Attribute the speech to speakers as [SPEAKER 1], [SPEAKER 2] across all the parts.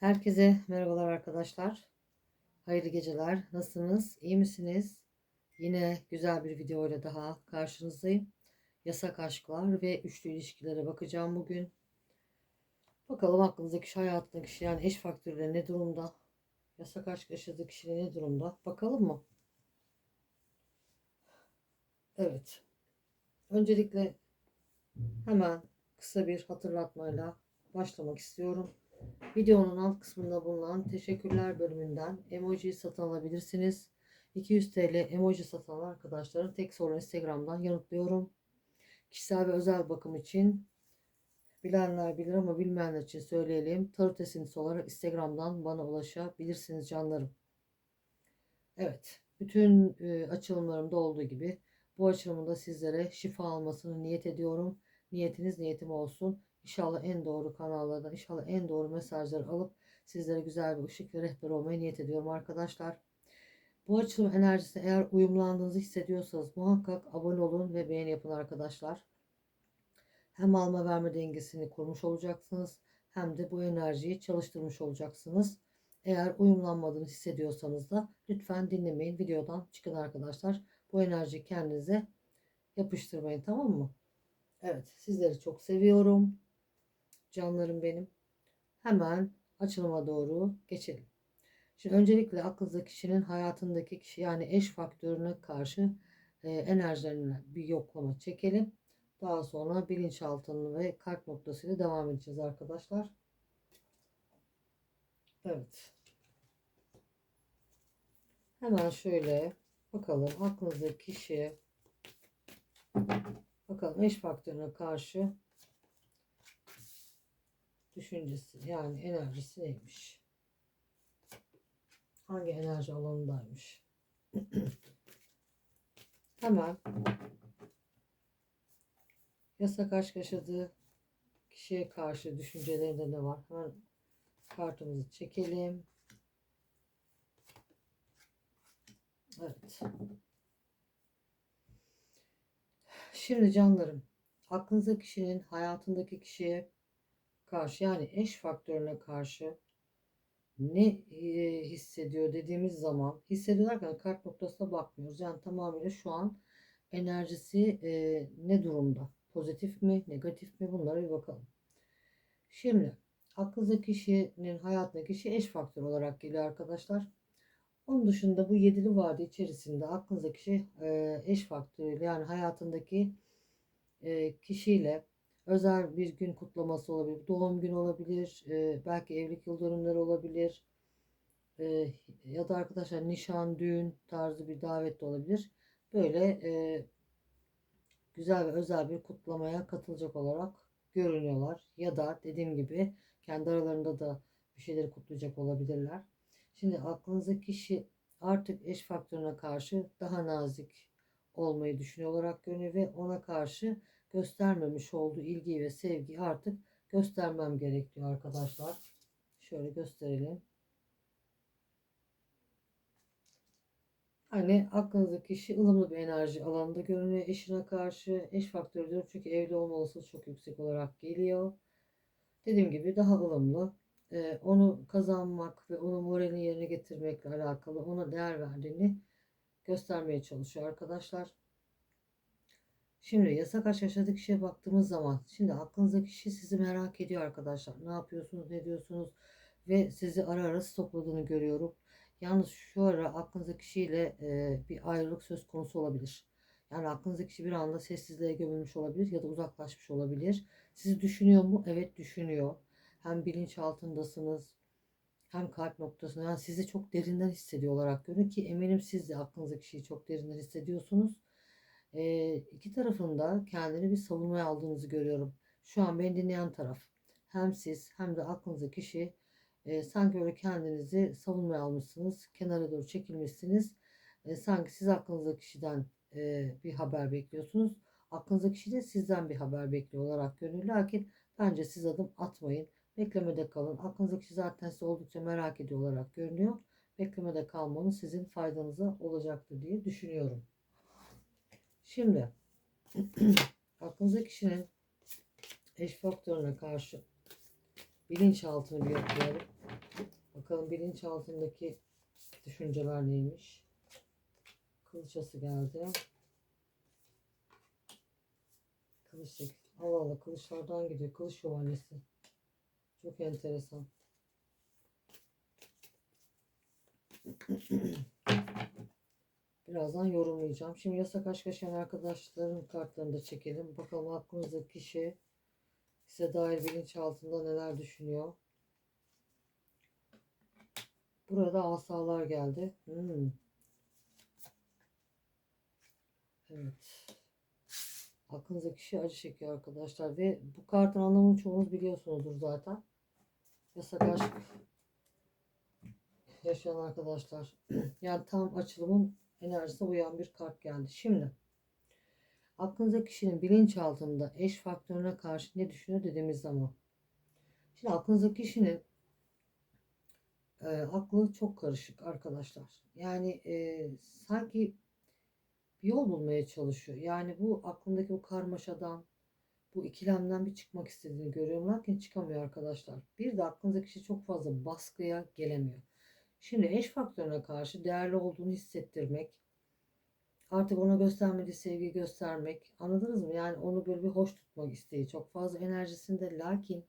[SPEAKER 1] Herkese merhabalar arkadaşlar. Hayırlı geceler. Nasılsınız? İyi misiniz? Yine güzel bir video ile daha karşınızdayım. Yasak aşklar ve üçlü ilişkilere bakacağım bugün. Bakalım aklınızdaki hayatındaki kişi yani eş faktörleri ne durumda? Yasak aşk yaşadığı kişi ne durumda? Bakalım mı? Evet. Öncelikle hemen kısa bir hatırlatmayla başlamak istiyorum. Videonun alt kısmında bulunan teşekkürler bölümünden emoji satın alabilirsiniz. 200 TL emoji satın alan arkadaşların tek sorun Instagram'dan yanıtlıyorum. Kişisel ve özel bakım için bilenler bilir ama bilmeyenler için söyleyelim. Tarot esintisi olarak Instagram'dan bana ulaşabilirsiniz canlarım. Evet, bütün e, açılımlarımda olduğu gibi bu açılımda sizlere şifa almasını niyet ediyorum. Niyetiniz niyetim olsun. İnşallah en doğru kanallardan, inşallah en doğru mesajları alıp sizlere güzel bir ışık ve rehber olmaya niyet ediyorum arkadaşlar. Bu açılım enerjisine eğer uyumlandığınızı hissediyorsanız muhakkak abone olun ve beğeni yapın arkadaşlar. Hem alma verme dengesini kurmuş olacaksınız hem de bu enerjiyi çalıştırmış olacaksınız. Eğer uyumlanmadığını hissediyorsanız da lütfen dinlemeyin. Videodan çıkın arkadaşlar. Bu enerjiyi kendinize yapıştırmayın tamam mı? Evet sizleri çok seviyorum. Canlarım benim. Hemen açılıma doğru geçelim. Şimdi öncelikle aklınızdaki kişinin hayatındaki kişi yani eş faktörüne karşı e, enerjilerine bir yoklama çekelim. Daha sonra bilinçaltını ve kalp noktasıyla devam edeceğiz arkadaşlar. Evet. Hemen şöyle bakalım aklınızdaki kişi bakalım eş faktörüne karşı düşüncesi yani enerjisi neymiş? Hangi enerji alanındaymış? Hemen yasak aşk yaşadığı kişiye karşı düşüncelerinde ne var? Hemen kartımızı çekelim. Evet. Şimdi canlarım, aklınızdaki kişinin hayatındaki kişiye karşı yani eş faktörüne karşı ne hissediyor dediğimiz zaman hissediyorlarken kart noktasına bakmıyoruz. Yani tamamıyla şu an enerjisi e, ne durumda? Pozitif mi, negatif mi? Bunlara bir bakalım. Şimdi aklınızdaki kişinin hayatındaki kişi eş faktör olarak geliyor arkadaşlar. Onun dışında bu yedili vade içerisinde aklınızdaki kişi e, eş faktörüyle yani hayatındaki e, kişiyle özel bir gün kutlaması olabilir. Doğum günü olabilir. E, belki evlilik yıl dönümleri olabilir. E, ya da arkadaşlar nişan, düğün tarzı bir davet de olabilir. Böyle e, güzel ve özel bir kutlamaya katılacak olarak görünüyorlar. Ya da dediğim gibi kendi aralarında da bir şeyleri kutlayacak olabilirler. Şimdi aklınızdaki kişi artık eş faktörüne karşı daha nazik olmayı düşünüyor olarak görünüyor ve ona karşı göstermemiş olduğu ilgi ve sevgi artık göstermem gerekiyor arkadaşlar. Şöyle gösterelim. Hani aklınızdaki kişi ılımlı bir enerji alanında görünüyor eşine karşı. Eş faktörü diyorum çünkü evli olma çok yüksek olarak geliyor. Dediğim gibi daha ılımlı. Ee, onu kazanmak ve onun moralini yerine getirmekle alakalı ona değer verdiğini göstermeye çalışıyor arkadaşlar. Şimdi yasak aşk yaşadığı kişiye baktığımız zaman şimdi aklınızdaki kişi sizi merak ediyor arkadaşlar. Ne yapıyorsunuz, ne diyorsunuz ve sizi ara ara stopladığını görüyorum. Yalnız şu ara aklınızdaki kişiyle e, bir ayrılık söz konusu olabilir. Yani aklınızdaki kişi bir anda sessizliğe gömülmüş olabilir ya da uzaklaşmış olabilir. Sizi düşünüyor mu? Evet düşünüyor. Hem bilinç altındasınız hem kalp noktasında yani sizi çok derinden hissediyor olarak görünüyor ki eminim siz de aklınızdaki kişiyi çok derinden hissediyorsunuz e, iki tarafında kendini bir savunmaya aldığınızı görüyorum. Şu an beni dinleyen taraf hem siz hem de aklınızdaki kişi e, sanki öyle kendinizi savunmaya almışsınız. Kenara doğru çekilmişsiniz. E, sanki siz aklınızdaki kişiden e, bir haber bekliyorsunuz. Aklınızdaki kişi de sizden bir haber bekliyor olarak görünüyor. Lakin bence siz adım atmayın. Beklemede kalın. Aklınızdaki kişi zaten sizi oldukça merak ediyor olarak görünüyor. Beklemede kalmanız sizin faydanıza olacaktır diye düşünüyorum. Şimdi aklınızdaki kişinin eş faktörüne karşı bilinçaltını bir okuyalım. Bakalım bilinçaltındaki düşünceler neymiş. Kılıçası geldi. Kılıç. Allah Allah kılıçlardan gidiyor. Kılıç şövalyesi. Çok enteresan. Birazdan yorumlayacağım. Şimdi yasak aşk yaşayan arkadaşların kartlarını da çekelim. Bakalım aklınızdaki kişi size dair bilinçaltında neler düşünüyor. Burada asalar geldi. Hmm. Evet. Aklınızdaki kişi acı çekiyor arkadaşlar. Ve bu kartın anlamını çoğunuz biliyorsunuzdur zaten. Yasak aşk yaşayan arkadaşlar. yani tam açılımın enerjisine uyan bir kart geldi. Şimdi aklınızdaki kişinin bilinçaltında eş faktörüne karşı ne düşünüyor dediğimiz zaman. Şimdi aklınızdaki kişinin e, aklı çok karışık arkadaşlar. Yani e, sanki bir yol bulmaya çalışıyor. Yani bu aklındaki bu karmaşadan, bu ikilemden bir çıkmak istediğini görüyorum. Lakin çıkamıyor arkadaşlar. Bir de aklınızdaki kişi çok fazla baskıya gelemiyor. Şimdi eş faktörüne karşı değerli olduğunu hissettirmek, artık ona göstermediği sevgi göstermek, anladınız mı? Yani onu böyle bir hoş tutmak isteği çok fazla enerjisinde lakin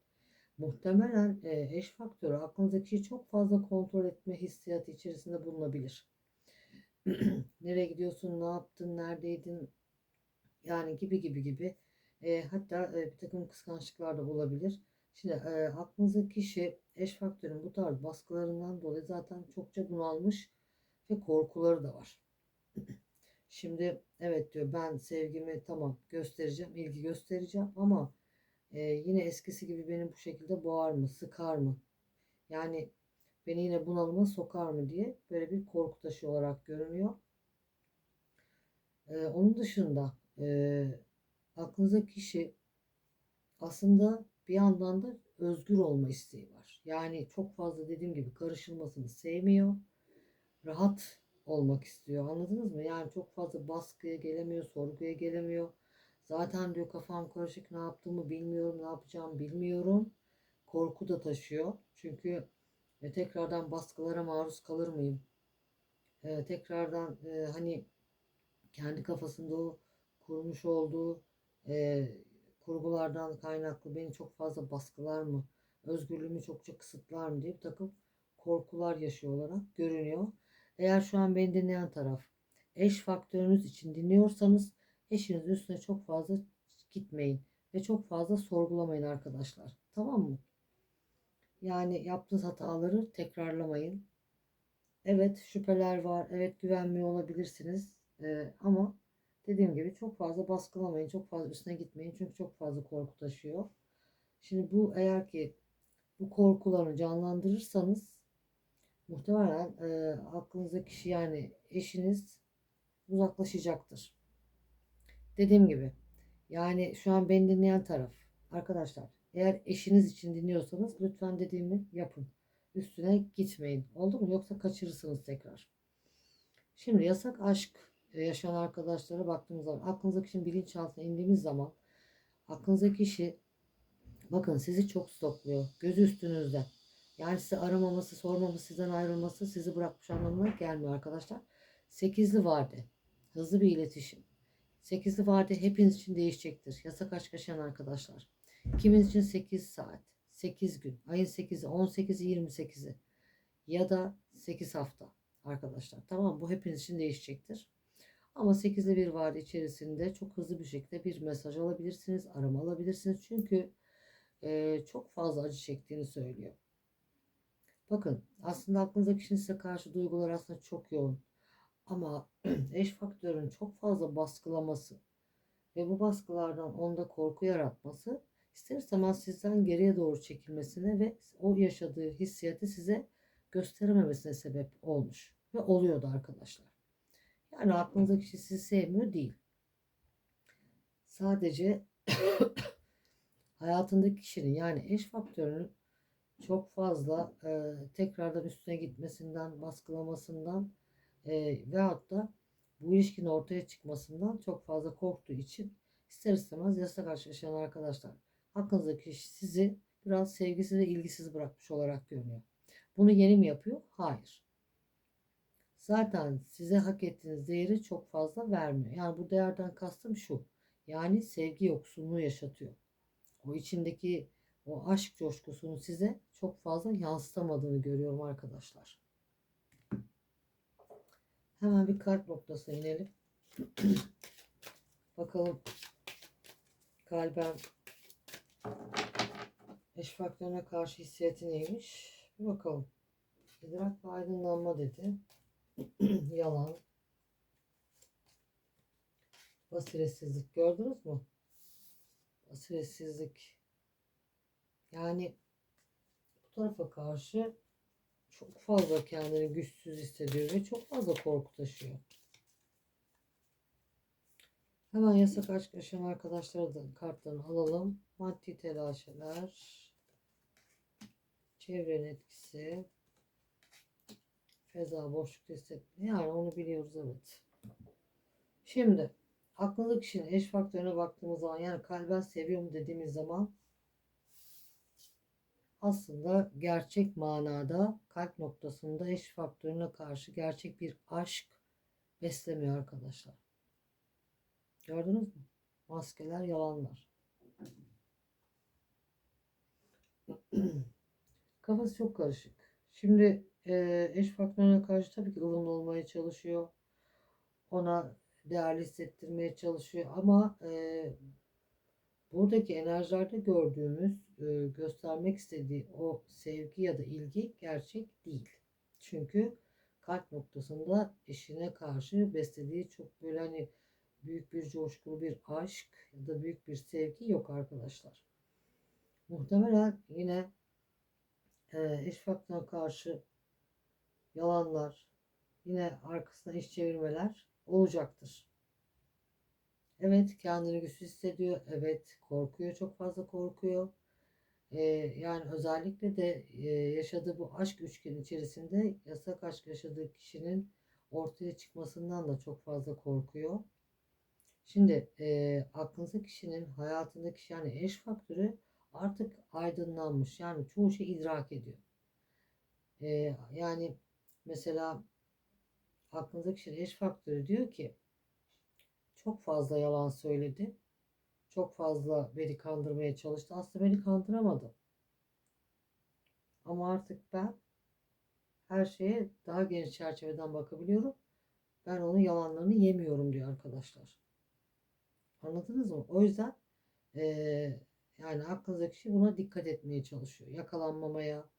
[SPEAKER 1] muhtemelen e, eş faktörü aklınızdaki kişiyi çok fazla kontrol etme hissiyatı içerisinde bulunabilir. Nereye gidiyorsun, ne yaptın, neredeydin yani gibi gibi gibi. E, hatta e, bir takım kıskançlıklar da olabilir. Şimdi e, aklınızdaki kişi eş faktörün bu tarz baskılarından dolayı zaten çokça bunalmış ve korkuları da var. Şimdi evet diyor ben sevgimi tamam göstereceğim, ilgi göstereceğim ama e, yine eskisi gibi beni bu şekilde boğar mı, sıkar mı? Yani beni yine bunalıma sokar mı diye böyle bir korku taşı olarak görünüyor. E, onun dışında e, aklınızdaki kişi aslında bir yandan da özgür olma isteği var. Yani çok fazla dediğim gibi karışılmasını sevmiyor. Rahat olmak istiyor. Anladınız mı? Yani çok fazla baskıya gelemiyor, sorguya gelemiyor. Zaten diyor kafam karışık ne yaptığımı bilmiyorum, ne yapacağımı bilmiyorum. Korku da taşıyor. Çünkü e, tekrardan baskılara maruz kalır mıyım? E, tekrardan e, hani kendi kafasında o kurmuş olduğu e, kurgulardan kaynaklı beni çok fazla baskılar mı? Özgürlüğümü çokça kısıtlar mı diye bir takım korkular yaşıyor olarak görünüyor. Eğer şu an beni dinleyen taraf eş faktörünüz için dinliyorsanız eşinizin üstüne çok fazla gitmeyin ve çok fazla sorgulamayın arkadaşlar. Tamam mı? Yani yaptığınız hataları tekrarlamayın. Evet şüpheler var. Evet güvenmiyor olabilirsiniz. Ee, ama dediğim gibi çok fazla baskılamayın. Çok fazla üstüne gitmeyin. Çünkü çok fazla korku taşıyor. Şimdi bu eğer ki bu korkularını canlandırırsanız muhtemelen e, aklınızdaki kişi yani eşiniz uzaklaşacaktır. Dediğim gibi yani şu an beni dinleyen taraf arkadaşlar eğer eşiniz için dinliyorsanız lütfen dediğimi yapın. Üstüne gitmeyin. Oldu mu? Yoksa kaçırırsınız tekrar. Şimdi yasak aşk yaşayan arkadaşlara baktığımız zaman aklınızdaki kişinin bilinçaltına indiğimiz zaman aklınızdaki kişi bakın sizi çok stokluyor. Gözü üstünüzde. Yani sizi aramaması, sormaması, sizden ayrılması sizi bırakmış anlamına gelmiyor arkadaşlar. Sekizli vade. Hızlı bir iletişim. Sekizli vade hepiniz için değişecektir. Yasak aşk yaşayan arkadaşlar. Kimin için 8 saat, 8 gün, ayın 8'i, 18'i, 28'i ya da 8 hafta arkadaşlar. Tamam bu hepiniz için değişecektir. Ama 8'li bir vade içerisinde çok hızlı bir şekilde bir mesaj alabilirsiniz, arama alabilirsiniz. Çünkü e, çok fazla acı çektiğini söylüyor. Bakın aslında aklınızdaki kişinin size karşı duygular aslında çok yoğun. Ama eş faktörün çok fazla baskılaması ve bu baskılardan onda korku yaratması ister istemez sizden geriye doğru çekilmesine ve o yaşadığı hissiyatı size gösterememesine sebep olmuş ve oluyordu arkadaşlar. Yani aklınızdaki kişi sizi sevmiyor değil. Sadece hayatındaki kişinin yani eş faktörünün çok fazla e, tekrardan üstüne gitmesinden, baskılamasından e, veyahut da bu ilişkinin ortaya çıkmasından çok fazla korktuğu için ister istemez yasa karşı yaşayan arkadaşlar aklınızdaki kişi sizi biraz sevgisiz ve ilgisiz bırakmış olarak görünüyor. Bunu yeni mi yapıyor? Hayır. Zaten size hak ettiğiniz değeri çok fazla vermiyor. Yani bu değerden kastım şu. Yani sevgi yoksunluğu yaşatıyor. O içindeki o aşk coşkusunu size çok fazla yansıtamadığını görüyorum arkadaşlar. Hemen bir kalp noktasına inelim. Bakalım kalben eş faktörüne karşı hissiyatı neymiş? Bir bakalım. İdrak ve aydınlanma dedi. Yalan. Basiretsizlik gördünüz mü? Basiretsizlik. Yani bu tarafa karşı çok fazla kendini güçsüz hissediyor ve çok fazla korku taşıyor. Hemen yasak aşk yaşayan arkadaşlara da kartlarını alalım. Maddi telaşeler, çevrenin etkisi, feza, boşluk hissetme. Yani onu biliyoruz evet. Şimdi aklınızdaki kişinin eş faktörüne baktığımız zaman yani kalben seviyorum dediğimiz zaman aslında gerçek manada kalp noktasında eş faktörüne karşı gerçek bir aşk beslemiyor arkadaşlar. Gördünüz mü? Maskeler, yalanlar. Kafası çok karışık. Şimdi e, eş faktörüne karşı tabii ki ılımlı olmaya çalışıyor. Ona değerli hissettirmeye çalışıyor ama e, buradaki enerjilerde gördüğümüz, e, göstermek istediği o sevgi ya da ilgi gerçek değil. Çünkü kalp noktasında eşine karşı beslediği çok böyle hani büyük bir coşkulu bir aşk ya da büyük bir sevgi yok arkadaşlar. Muhtemelen yine e, eş faktörüne karşı yalanlar, yine arkasına iş çevirmeler olacaktır. Evet kendini güçsüz hissediyor. Evet korkuyor. Çok fazla korkuyor. Ee, yani özellikle de e, yaşadığı bu aşk üçgeni içerisinde yasak aşk yaşadığı kişinin ortaya çıkmasından da çok fazla korkuyor. Şimdi e, aklınızdaki kişinin hayatındaki yani eş faktörü artık aydınlanmış. Yani çoğu şey idrak ediyor. E, yani mesela aklınızdaki kişinin eş faktörü diyor ki çok fazla yalan söyledi. Çok fazla beni kandırmaya çalıştı. Aslında beni kandıramadı. Ama artık ben her şeye daha geniş çerçeveden bakabiliyorum. Ben onun yalanlarını yemiyorum diyor arkadaşlar. Anladınız mı? O yüzden ee, yani aklınızdaki kişi buna dikkat etmeye çalışıyor. Yakalanmamaya,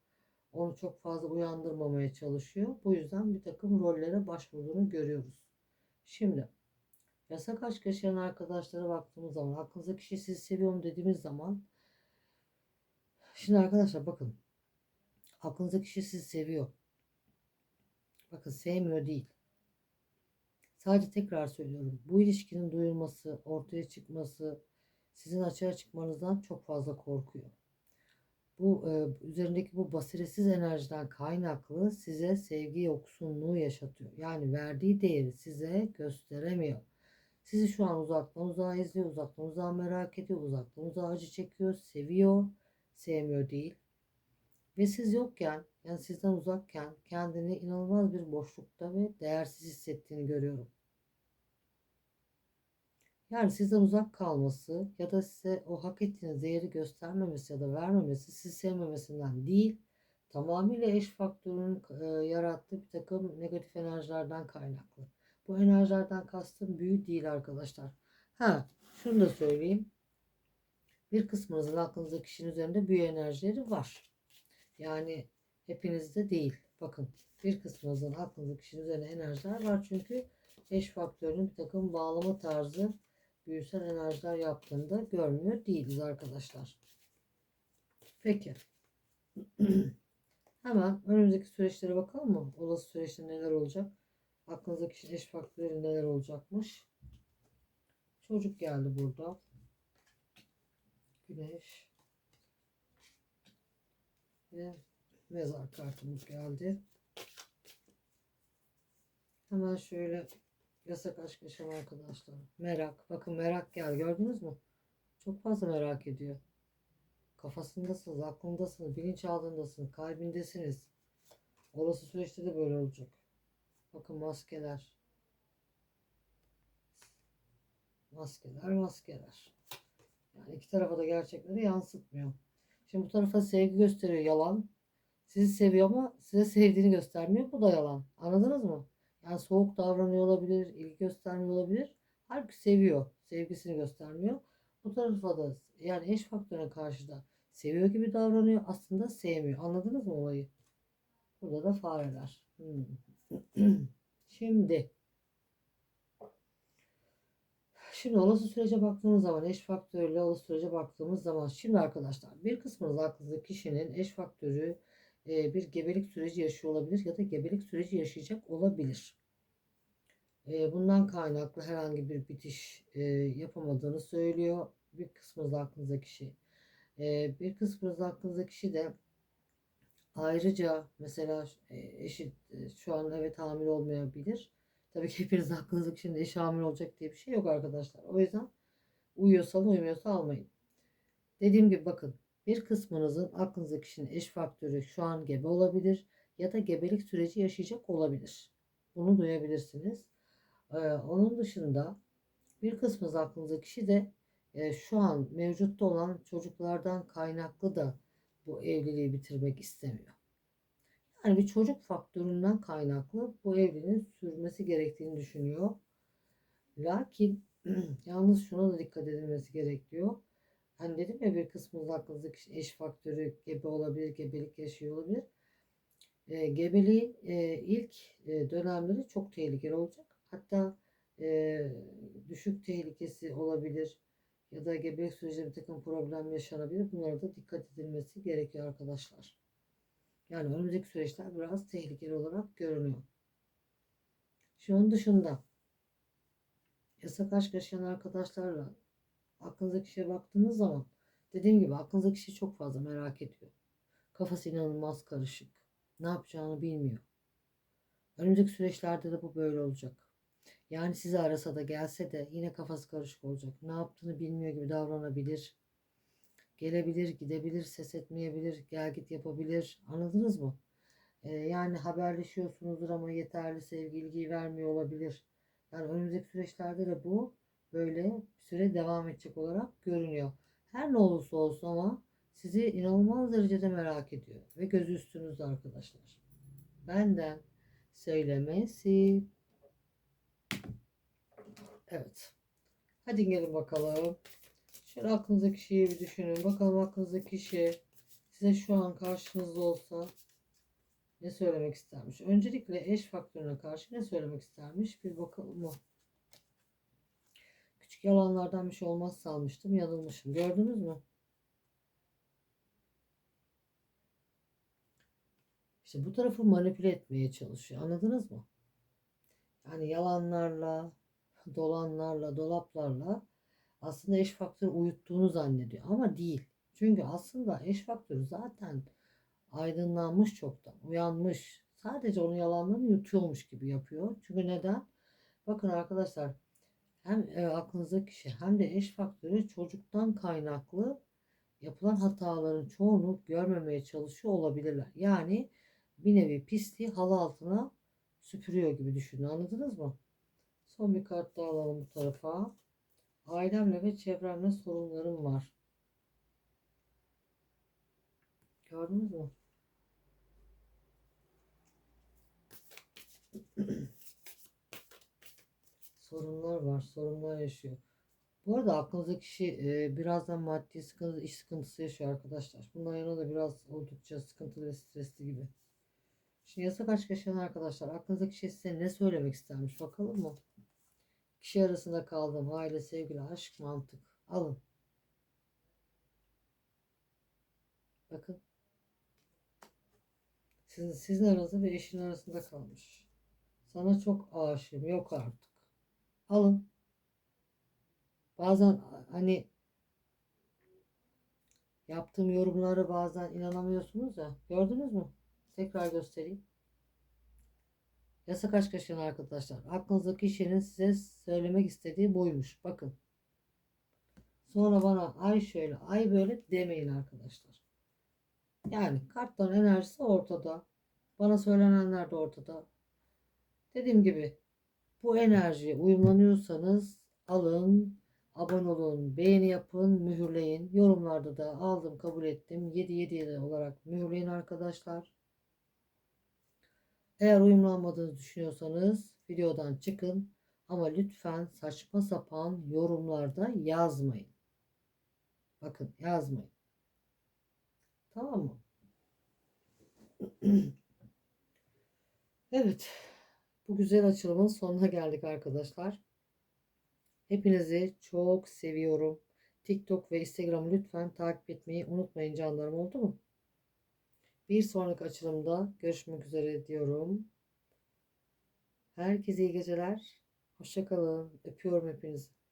[SPEAKER 1] onu çok fazla uyandırmamaya çalışıyor. Bu yüzden bir takım rollere başvurduğunu görüyoruz. Şimdi yasak aşk yaşayan arkadaşlara baktığımız zaman aklınızdaki kişi sizi seviyorum dediğimiz zaman şimdi arkadaşlar bakın aklınızdaki kişi sizi seviyor. Bakın sevmiyor değil. Sadece tekrar söylüyorum. Bu ilişkinin duyulması, ortaya çıkması sizin açığa çıkmanızdan çok fazla korkuyor. Bu e, üzerindeki bu basiretsiz enerjiden kaynaklı size sevgi yoksunluğu yaşatıyor. Yani verdiği değeri size gösteremiyor. Sizi şu an uzaktan uzağa izliyor, uzaktan uzağa merak ediyor, uzaktan uzağa acı çekiyor, seviyor, sevmiyor değil. Ve siz yokken, yani sizden uzakken kendini inanılmaz bir boşlukta ve değersiz hissettiğini görüyorum. Yani sizden uzak kalması ya da size o hak ettiğiniz değeri göstermemesi ya da vermemesi sizi sevmemesinden değil, tamamıyla eş faktörünün e, yarattığı bir takım negatif enerjilerden kaynaklı. Bu enerjilerden kastım büyü değil arkadaşlar. Ha, şunu da söyleyeyim. Bir kısmınızın aklınızdaki kişinin üzerinde büyü enerjileri var. Yani hepinizde değil. Bakın bir kısmınızın aklınızdaki kişinin üzerinde enerjiler var. Çünkü eş faktörünün bir takım bağlama tarzı büyüsel enerjiler yaptığında görmüyor değiliz arkadaşlar. Peki. Hemen önümüzdeki süreçlere bakalım mı? Olası süreçte neler olacak? Aklınızdaki kişi eş faktörü neler olacakmış? Çocuk geldi burada. Güneş. Ve mezar kartımız geldi. Hemen şöyle yasak aşk yaşam arkadaşlar. Merak. Bakın merak gel gördünüz mü? Çok fazla merak ediyor. kafasındasınız, aklındasınız, bilinçaltındasınız, kalbindesiniz. Olası süreçte de böyle olacak. Bakın maskeler. Maskeler, maskeler. Yani iki tarafa da gerçekleri yansıtmıyor. Şimdi bu tarafa sevgi gösteriyor yalan. Sizi seviyor ama size sevdiğini göstermiyor. Bu da yalan. Anladınız mı? Yani soğuk davranıyor olabilir, ilgi göstermiyor olabilir. Halbuki seviyor. Sevgisini göstermiyor. Bu tarafa da yani eş faktörüne karşı da seviyor gibi davranıyor. Aslında sevmiyor. Anladınız mı olayı? Burada da fareler. Hmm. Şimdi Şimdi olası sürece baktığımız zaman eş faktörüyle olası sürece baktığımız zaman şimdi arkadaşlar bir kısmınız aklınızda kişinin eş faktörü e, bir gebelik süreci yaşıyor olabilir ya da gebelik süreci yaşayacak olabilir. E, bundan kaynaklı herhangi bir bitiş e, yapamadığını söylüyor. Bir kısmınız aklınızda kişi. Bir kısmınız aklınızda kişi de ayrıca mesela eşit şu an evet hamile olmayabilir. Tabii ki hepiniz aklınızda kişinin eşi hamile olacak diye bir şey yok arkadaşlar. O yüzden uyuyorsa uyumuyorsa almayın. Dediğim gibi bakın bir kısmınızın aklınızdaki kişinin eş faktörü şu an gebe olabilir ya da gebelik süreci yaşayacak olabilir. Bunu duyabilirsiniz. Ee, onun dışında bir kısmınız aklınızdaki kişi de e, şu an mevcutta olan çocuklardan kaynaklı da bu evliliği bitirmek istemiyor. Yani bir çocuk faktöründen kaynaklı bu evliliğin sürmesi gerektiğini düşünüyor. Lakin yalnız şuna da dikkat edilmesi gerekiyor. Hani dedim ya bir kısmınız aklınızdaki eş faktörü gebe olabilir, gebelik yaşıyor olabilir. E, gebeliğin e, ilk e, dönemleri çok tehlikeli olacak. Hatta e, düşük tehlikesi olabilir ya da gebelik sürecinde bir takım problem yaşanabilir. Bunlara da dikkat edilmesi gerekiyor arkadaşlar. Yani önümüzdeki süreçler biraz tehlikeli olarak görünüyor. Şunun dışında yasak aşk yaşayan arkadaşlarla aklınızdaki kişiye baktığınız zaman dediğim gibi aklınızdaki kişi çok fazla merak ediyor. Kafası inanılmaz karışık. Ne yapacağını bilmiyor. Önümüzdeki süreçlerde de bu böyle olacak. Yani sizi arasa da gelse de yine kafası karışık olacak. Ne yaptığını bilmiyor gibi davranabilir. Gelebilir, gidebilir, ses etmeyebilir, gel git yapabilir. Anladınız mı? Ee, yani haberleşiyorsunuzdur ama yeterli sevgi ilgiyi vermiyor olabilir. Yani önümüzdeki süreçlerde de bu böyle süre devam edecek olarak görünüyor. Her ne olursa olsun ama sizi inanılmaz derecede merak ediyor ve gözü üstünüzde arkadaşlar. Benden söylemesi. Evet. Hadi gelin bakalım. Şöyle aklınızdaki kişiyi bir düşünün. Bakalım aklınızdaki kişi size şu an karşınızda olsa ne söylemek istermiş? Öncelikle eş faktörüne karşı ne söylemek istermiş? Bir bakalım mı? Yalanlardan bir şey olmaz sanmıştım. Yanılmışım. Gördünüz mü? İşte bu tarafı manipüle etmeye çalışıyor. Anladınız mı? Yani yalanlarla, dolanlarla, dolaplarla aslında eş faktörü uyuttuğunu zannediyor ama değil. Çünkü aslında eş faktörü zaten aydınlanmış çoktan, uyanmış. Sadece onun yalanlarını yutuyormuş gibi yapıyor. Çünkü neden? Bakın arkadaşlar hem e, kişi hem de eş faktörü çocuktan kaynaklı yapılan hataların çoğunu görmemeye çalışıyor olabilirler. Yani bir nevi pisliği halı altına süpürüyor gibi düşünün. Anladınız mı? Son bir kart daha alalım bu tarafa. Ailemle ve çevremle sorunlarım var. Gördünüz mü? Sorunlar var, sorunlar yaşıyor. Bu arada aklınızdaki kişi e, birazdan maddi sıkıntı, iş sıkıntısı yaşıyor arkadaşlar. Bundan yana da biraz oldukça sıkıntılı ve stresli gibi. Şimdi yasak aşk yaşayan arkadaşlar aklınızdaki kişi size ne söylemek istermiş bakalım mı? Kişi arasında kaldım. Aile, sevgili, aşk, mantık. Alın. Bakın. Sizin, sizin aranızda ve eşin arasında kalmış. Sana çok aşığım. Yok artık. Alın. Bazen hani yaptığım yorumlara bazen inanamıyorsunuz ya. Gördünüz mü? Tekrar göstereyim. Yasak aşk yaşayan arkadaşlar. Aklınızdaki kişinin size söylemek istediği buymuş. Bakın. Sonra bana ay şöyle ay böyle demeyin arkadaşlar. Yani kartların enerjisi ortada. Bana söylenenler de ortada. Dediğim gibi bu enerjiye uyumlanıyorsanız alın, abone olun, beğeni yapın, mühürleyin. Yorumlarda da aldım, kabul ettim. 7 7 7 olarak mühürleyin arkadaşlar. Eğer uyumlanmadığınızı düşünüyorsanız videodan çıkın. Ama lütfen saçma sapan yorumlarda yazmayın. Bakın yazmayın. Tamam mı? Evet. Bu güzel açılımın sonuna geldik arkadaşlar. Hepinizi çok seviyorum. TikTok ve Instagram'ı lütfen takip etmeyi unutmayın canlarım oldu mu? Bir sonraki açılımda görüşmek üzere diyorum. Herkese iyi geceler. Hoşçakalın. Öpüyorum hepinizi.